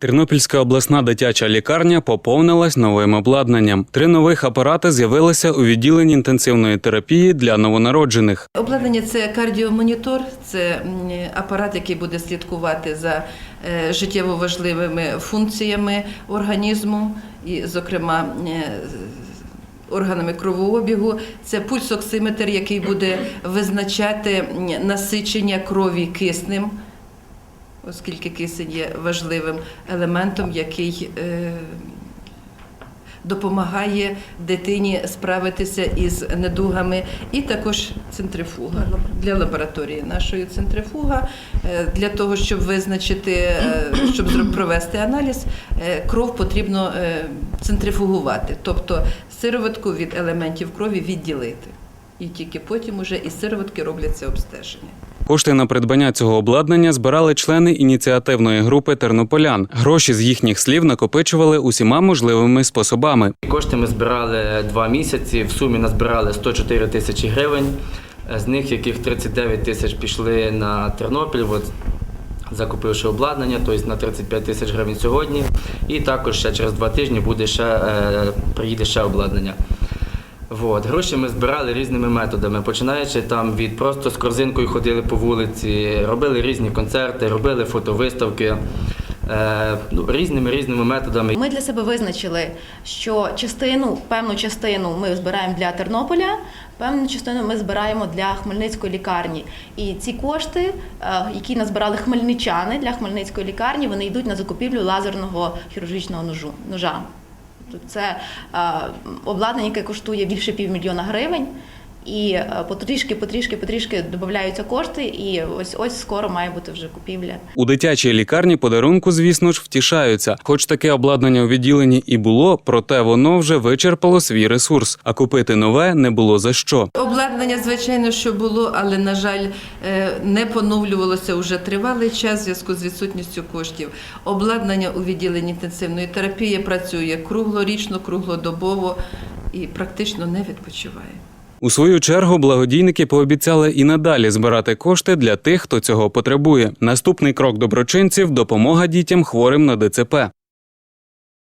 Тернопільська обласна дитяча лікарня поповнилась новим обладнанням. Три нових апарати з'явилися у відділенні інтенсивної терапії для новонароджених. Обладнання це кардіомонітор, це апарат, який буде слідкувати за е, життєво важливими функціями організму, і, зокрема, е, органами кровообігу. Це пульсоксиметр, який буде визначати насичення крові киснем, оскільки кисень є важливим елементом, який е, допомагає дитині справитися із недугами, і також центрифуга для лабораторії нашої центрифуга е, для того, щоб визначити, е, щоб провести аналіз, кров потрібно центрифугувати, тобто сироватку від елементів крові відділити. І тільки потім уже із сироватки робляться обстеження. Кошти на придбання цього обладнання збирали члени ініціативної групи тернополян. Гроші з їхніх слів накопичували усіма можливими способами. Кошти ми збирали два місяці. В сумі назбирали 104 тисячі гривень, з них яких 39 тисяч пішли на Тернопіль. От, Закупивши обладнання, тобто на 35 тисяч гривень сьогодні, і також ще через два тижні буде ще, е, приїде ще обладнання. От. Гроші ми збирали різними методами, починаючи там від просто з корзинкою ходили по вулиці, робили різні концерти, робили фотовиставки е, ну, різними різними методами. Ми для себе визначили, що частину, певну частину ми збираємо для Тернополя, певну частину ми збираємо для Хмельницької лікарні. І ці кошти, е, які назбирали хмельничани для Хмельницької лікарні, вони йдуть на закупівлю лазерного хірургічного ножу ножа. Тобто Це е, обладнання, яке коштує більше півмільйона гривень. І е, потрішки, потрішки, потрішки додаються кошти, і ось ось скоро має бути вже купівля. У дитячій лікарні подарунку, звісно ж, втішаються. Хоч таке обладнання у відділенні і було, проте воно вже вичерпало свій ресурс, а купити нове не було за що. Обладнання, звичайно, що було, але, на жаль, е, не поновлювалося вже тривалий час в зв'язку з відсутністю коштів. Обладнання у відділенні інтенсивної терапії працює круглорічно, круглодобово і практично не відпочиває. У свою чергу благодійники пообіцяли і надалі збирати кошти для тих, хто цього потребує. Наступний крок доброчинців допомога дітям хворим на ДЦП.